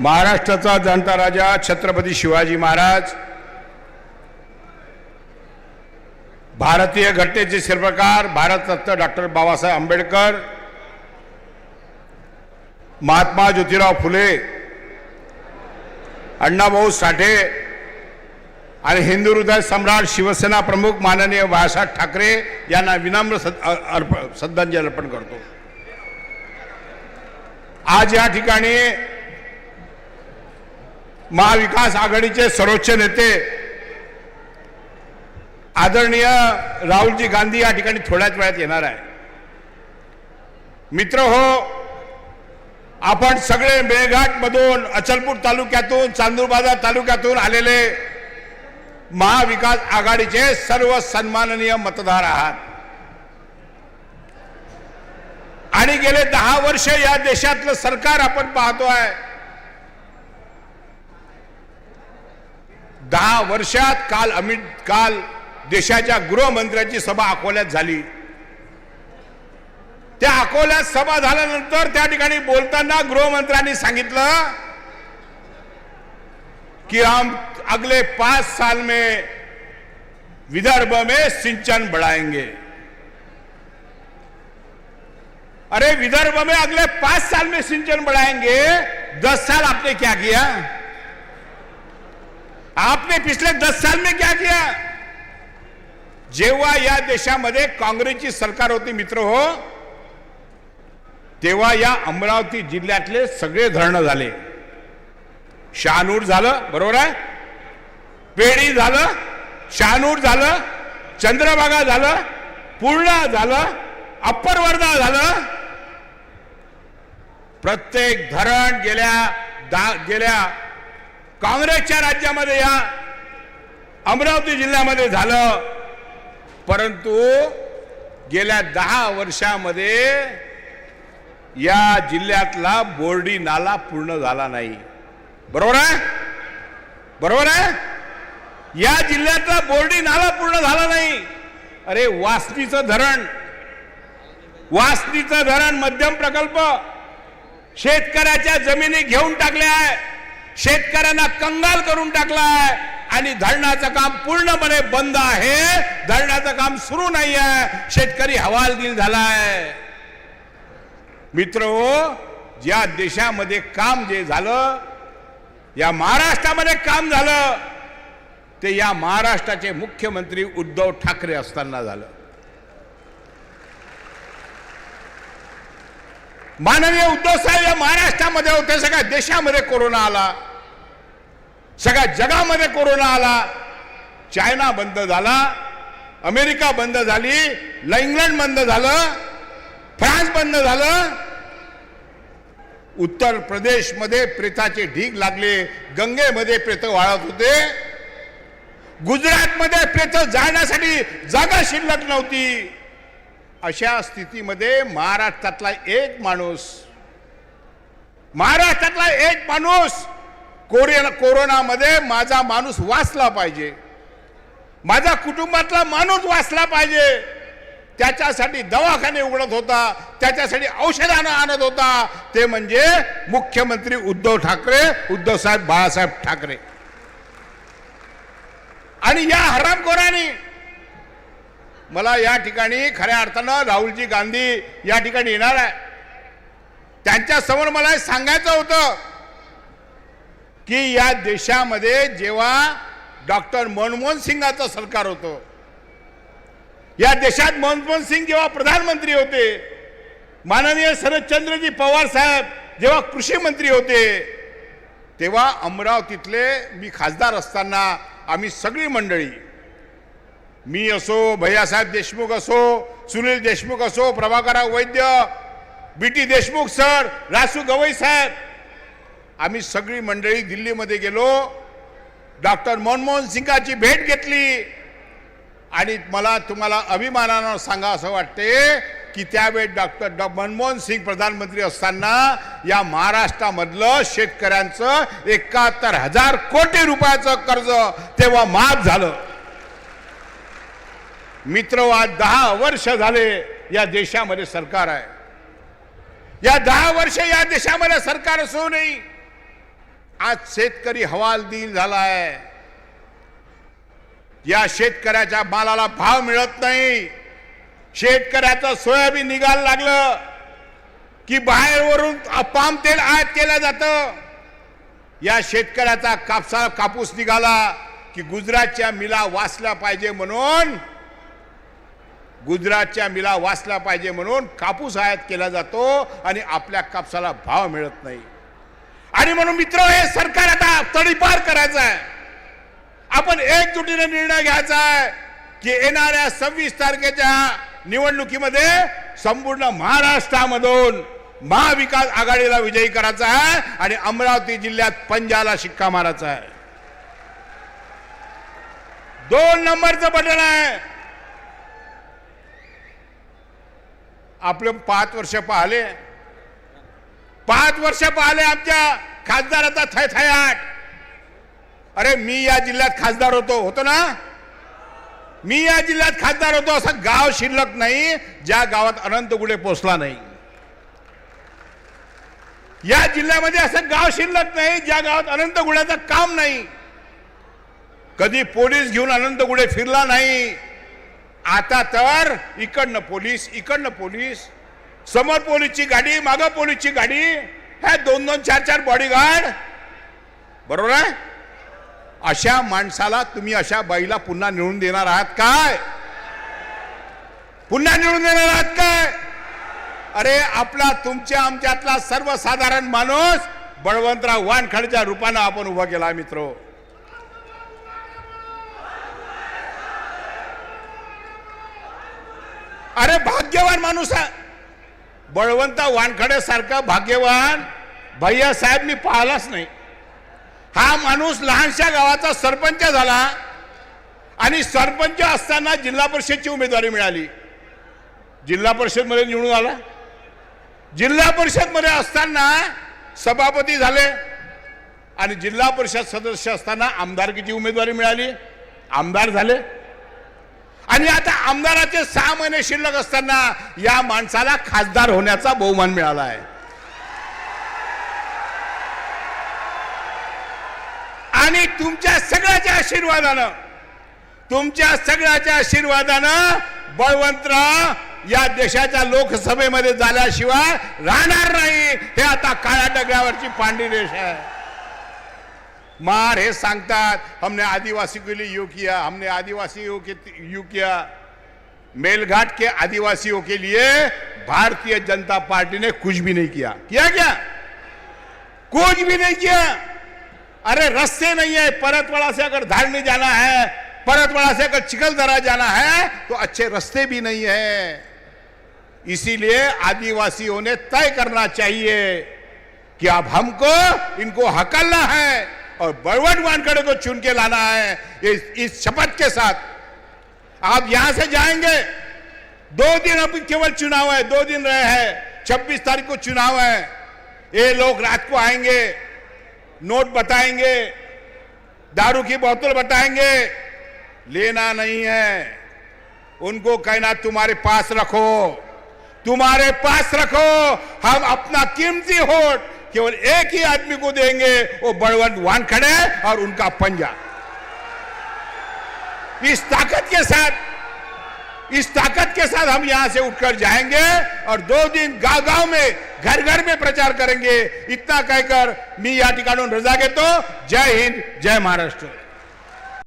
महाराष्ट्राचा जाणता राजा छत्रपती शिवाजी महाराज भारतीय घटनेचे शिल्पकार भारतरत्न डॉक्टर बाबासाहेब आंबेडकर महात्मा ज्योतिराव फुले अण्णाभाऊ साठे आणि हिंदू हृदय सम्राट शिवसेना प्रमुख माननीय बाळासाहेब ठाकरे यांना विनम्र अर्प श्रद्धांजली अर्पण करतो. आज या ठिकाणी महाविकास आघाडीचे सर्वोच्च नेते आदरणीय राहुलजी गांधी या ठिकाणी थोड्याच वेळात येणार आहे. मित्र हो आपण सगळे मेळघाट मधून अचलपूर तालुक्यातून चांदूरबाजार तालुक्यातून आलेले महाविकास आघाडीचे सर्व सन्माननीय मतदार आहात. आणि गेले दहा वर्ष या देशातलं सरकार आपण पाहतोय. दहा वर्षात काल अमित काल देशाच्या गृहमंत्र्यांची सभा अकोल्यात झाली. त्या अकोल्यात सभा झाल्यानंतर त्या ठिकाणी बोलताना गृहमंत्र्यांनी सांगितलं कि हम अगले पांच साल में विदर्भ में सिंचन बढ़ाएंगे. अरे विदर्भ में अगले पांच साल में सिंचन बढ़ाएंगे? दस साल आपने क्या किया? आपने पिछले दस साल में क्या किया? जेव्हा या देशामध्ये काँग्रेसची सरकार होती मित्र हो तेव्हा या अमरावती जिल्ह्यातले सगळे धरणं झाले. शहानूर झालं बरोबर आहे? पेढी झालं शहानूर झालं चंद्रभागा झालं पूर्णा झालं अप्पर वर्धा झालं. प्रत्येक धरण गेल्या दा गेल्या काँग्रेसच्या राज्यामध्ये या अमरावती जिल्ह्यामध्ये झालं. परंतु गेल्या दहा वर्षामध्ये या जिल्ह्यातला बोर्डी नाला पूर्ण झाला नाही. बरोबर आहे? बरोबर आहे? या जिल्ह्यातला बोर्डी नाला पूर्ण झाला नाही. अरे वासनीचं धरण. वासनीचं धरण मध्यम प्रकल्प. शेतकऱ्याच्या जमिनी घेऊन टाकल्या आहे. शेतकऱ्यांना कंगाल करून टाकलाय आणि धरणाचं काम पूर्णपणे बंद आहे. धरणाचं काम सुरू नाही आहे शेतकरी हवालदिल झालाय. मित्र हो, ज्या देशामध्ये काम जे झालं या महाराष्ट्रामध्ये काम झालं ते या महाराष्ट्राचे मुख्यमंत्री उद्धव ठाकरे असताना झालं. माननीय उद्धव साहेब या महाराष्ट्रामध्ये होते सगळ्या देशामध्ये कोरोना आला. सगळ्या जगामध्ये कोरोना आला चायना बंद झाला अमेरिका बंद झाली इंग्लंड बंद झालं फ्रान्स बंद झालं. उत्तर प्रदेशमध्ये प्रेताचे ढीग लागले गंगेमध्ये प्रेत वाळत होते. गुजरातमध्ये प्रेत जाण्यासाठी जागा शिल्लक नव्हती. अशा स्थितीमध्ये महाराष्ट्रातला एक माणूस महाराष्ट्रातला एक माणूस कोरोना कोरोनामध्ये माझा माणूस वाचला पाहिजे. माझा कुटुंबातला माणूस वाचला पाहिजे. त्याच्यासाठी दवाखाने उघडत होता त्याच्यासाठी औषधानं आणत होता. ते म्हणजे मुख्यमंत्री उद्धव ठाकरे उद्धव साहेब बाळासाहेब ठाकरे. आणि या हरामखोरांनी मला या ठिकाणी खऱ्या अर्थानं राहुलजी गांधी या ठिकाणी येणार आहे. त्यांच्यासमोर मला सांगायचं होतं. की या देशामध्ये जेव्हा डॉक्टर मनमोहन सिंगाचं सरकार होतं या देशात मनमोहन सिंग जेव्हा प्रधानमंत्री होते माननीय शरदचंद्रजी पवार साहेब जेव्हा कृषी मंत्री होते तेव्हा अमरावतीतले मी खासदार असताना आम्ही सगळी मंडळी मी असो भैयासाहेब देशमुख असो सुनील देशमुख असो Prabhakarrao Vaidya B T Deshmukh sir Rasu Gawai साहेब आम्ही सगळी मंडळी दिल्लीमध्ये गेलो. डॉक्टर मनमोहन सिंगाची भेट घेतली. आणि मला तुम्हाला अभिमानानं सांगा असं वाटते की त्यावेळी डॉक्टर डॉ मनमोहन सिंग प्रधानमंत्री असताना या महाराष्ट्रामधलं शेतकऱ्यांचं एकाहत्तर हजार कोटी रुपयाचं कर्ज तेव्हा माफ झालं. मित्र हो, आज दहा वर्ष झाले या देशामध्ये सरकार आहे. या दहा वर्ष या देशामध्ये सरकार असूनही आज शेतकरी हवालदिल झालाय. या शेतकऱ्याच्या मालाला भाव मिळत नाही. शेतकऱ्याचं सोयाबीन निघायला लागलं की बाहेरवरून पाम तेल आयात केलं जातं. या शेतकऱ्याचा कापसा कापूस निघाला की गुजरातच्या मिला वाचल्या पाहिजे म्हणून गुजरातच्या मिला वाचल्या पाहिजे म्हणून कापूस आयात केला जातो आणि आपल्या कापसाला भाव मिळत नाही. आणि म्हणून मित्र हे सरकार आता तडीपार करायचं आहे आपण एकजुटीने निर्णय घ्यायचा आहे की येणाऱ्या सव्वीस तारखेच्या निवडणुकीमध्ये संपूर्ण महाराष्ट्रामधून महाविकास आघाडीला विजयी करायचा आहे आणि अमरावती जिल्ह्यात पंजाला शिक्का मारायचा आहे. दोन नंबरचं बटन आहे. आपले पाच वर्ष पाहिले. पाच वर्ष पाहिले आमच्या खासदाराचा थयथयाट अरे मी या जिल्ह्यात खासदार होतो. होतो ना? मी या जिल्ह्यात खासदार होतो असं गाव शिल्लक नाही ज्या गावात अनंत गुडे पोचला नाही. या जिल्ह्यामध्ये असं गाव शिल्लक नाही ज्या गावात अनंत गुड्याचं काम नाही. कधी पोलीस घेऊन अनंत गुडे फिरला नाही. आता तर इकडनं पोलीस इकडनं पोलीस. समोर पोलीसची गाडी मागं पोलीसची गाडी ह्या दोन दोन चार चार बॉडीगार्ड बरोबर आहे? अशा माणसाला तुम्ही अशा बाईला पुन्हा निवडून देणार आहात काय? पुन्हा निवडून देणार आहात काय? अरे आपला तुमच्या आमच्यातला सर्वसाधारण माणूस बळवंतराव वानखडच्या रूपानं आपण उभा केला मित्र. अरे भाग्यवान माणूस आहे. बळवंत वानखड्यासारखा भाग्यवान भैया साहेब मी पाहिलाच नाही. हा माणूस लहानशा गावाचा सरपंच झाला आणि सरपंच असताना जिल्हा परिषदची उमेदवारी मिळाली. जिल्हा परिषदमध्ये निवडून आला. जिल्हा परिषदमध्ये असताना सभापती झाले आणि जिल्हा परिषद सदस्य असताना आमदारकीची उमेदवारी मिळाली? आमदार झाले. आणि आता आमदाराचे सहा महिने शिल्लक असताना या माणसाला खासदार होण्याचा बहुमान मिळाला आहे आणि तुमच्या सगळ्याच्या आशीर्वादानं तुमच्या सगळ्याच्या आशीर्वादानं बळवंतराव या देशाच्या लोकसभेमध्ये झाल्याशिवाय राहणार नाही हे आता काळ्या डगळ्यावरची पांढरी रेष आहे. मार हे सांगतात, हमने आदिवासी के लिए यू किया, हमने आदिवासियों यू किया। मेलघाट के आदिवासियों के लिए भारतीय जनता पार्टी ने कुछ भी नहीं किया। किया क्या? कुछ भी नहीं किया। अरे रस्ते नहीं है, परतवाड़ा से अगर धारनी जाना है, परतवाड़ा से अगर चिकलदरा जाना है तो अच्छे रास्ते भी नहीं है। इसीलिए आदिवासियों ने तय करना चाहिए कि अब हमको इनको हकलना है। और बड़वट वानखड़े को चुन के लाना है इस, इस शपथ के साथ। आप यहाँ से जाएँगे दो दिन अभी केवल चुनाव है दो दिन रहे हैं छब्बीस तारीख को चुनाव है। ये लोग रात को आएँगे नोट बताएँगे दारू की बोतल बताएँगे लेना नहीं है। उनको कहना तुम्हारे पास रखो तुम्हारे पास रखो हम अपना कीमती वोट केवल एक ही आदमी को देंगे, वो बड़वंत वान खड़े और उनका पंजा। इस ताकत के साथ, इस ताकत के साथ हम यहाँ से उठकर जाएँगे और दो दिन गाँव गाँव में घर घर में प्रचार करेंगे। इतना कहकर मी या ठिकाणून रजा तो जय हिंद, जय महाराष्ट्र।